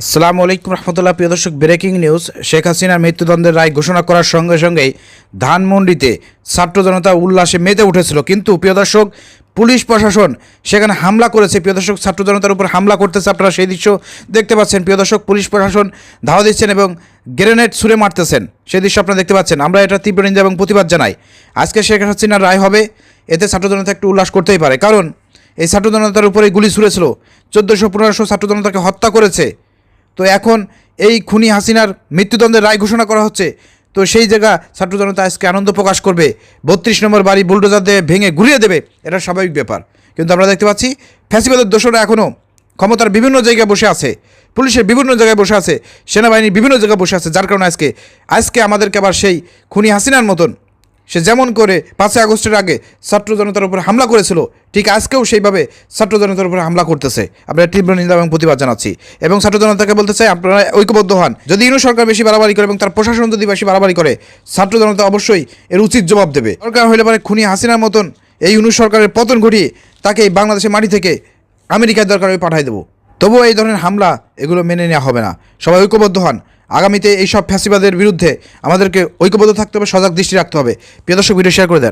আসসালামু আলাইকুম রহমতুল্লাহ, প্রিয় দর্শক, ব্রেকিং নিউজ। শেখ হাসিনার মৃত্যুদণ্ডের রায় ঘোষণা করার সঙ্গে সঙ্গেই ধানমন্ডিতে ছাত্র জনতা উল্লাসে মেতে উঠেছিল। কিন্তু, প্রিয় দর্শক, পুলিশ প্রশাসন সেখানে হামলা করেছে। প্রিয় দর্শক, ছাত্র জনতার উপর হামলা করতেছে আপনারা সেই দৃশ্য দেখতে পাচ্ছেন। প্রিয় দর্শক, পুলিশ প্রশাসন ধাওয়া দিচ্ছেন এবং গ্রেনেড ছুঁড়ে মারতেছেন। সেই দৃশ্য আপনারা দেখতে পাচ্ছেন। আমরা এটা তীব্র নিন্দা এবং প্রতিবাদ জানাই। আজকে শেখ হাসিনার রায় হবে, এতে ছাত্র জনতা একটু উল্লাস করতেই পারে। কারণ, এই ছাত্র জনতার উপরে গুলি ছুঁড়েছিল। চোদ্দোশো পনেরোশো ছাত্র জনতাকে হত্যা করেছে। তো এখন এই খুনি হাসিনার মৃত্যুদণ্ডের রায় ঘোষণা করা হচ্ছে। তো সেই জায়গা ছাত্র জনতা আজকে আনন্দ প্রকাশ করবে। বত্রিশ নম্বর বাড়ি বুলডোজার দিয়ে ভেঙে ঘুরিয়ে দেবে, এটা স্বাভাবিক ব্যাপার। কিন্তু আমরা দেখতে পাচ্ছি ফ্যাসিবাদের দোষরা এখনও ক্ষমতার বিভিন্ন জায়গায় বসে আছে। পুলিশের বিভিন্ন জায়গায় বসে আছে। সেনাবাহিনীর বিভিন্ন জায়গায় বসে আছে। যার কারণে আজকে আজকে আমাদেরকে আবার সেই খুনি হাসিনার মতন সে যেমন করে পাঁচই আগস্টের আগে ছাত্র জনতার উপর হামলা করেছিল, ঠিক আজকেও সেইভাবে ছাত্র জনতার উপর হামলা করতেছে। আমরা তীব্র নিন্দা এবং প্রতিবাদ জানাচ্ছি। এবং ছাত্র জনতাকে বলতে চাই, আপনারা ঐক্যবদ্ধ হন। যদি ইউনো সরকার বেশি বাড়াবাড়ি করে এবং তার প্রশাসন যদি বেশি বাড়াবাড়ি করে, ছাত্র জনতা অবশ্যই এর উচিত জবাব দেবে। সরকার হইলে পরে খুনি হাসিনার মতন এই ইউনো সরকারের পতন ঘটিয়ে তাকে এই বাংলাদেশের মাটি থেকে আমেরিকার দরকার পাঠাই দেবো। তবুও এই ধরনের হামলা এগুলো মেনে নেওয়া হবে না। সবাই ঐক্যবদ্ধ হন। আগামীতে এইসব ফ্যাসিবাদের বিরুদ্ধে আমাদেরকে ঐক্যবদ্ধ থাকতে হবে, সজাগ দৃষ্টি রাখতে হবে। প্রিয় দর্শক ভিডিও শেয়ার করে দেন।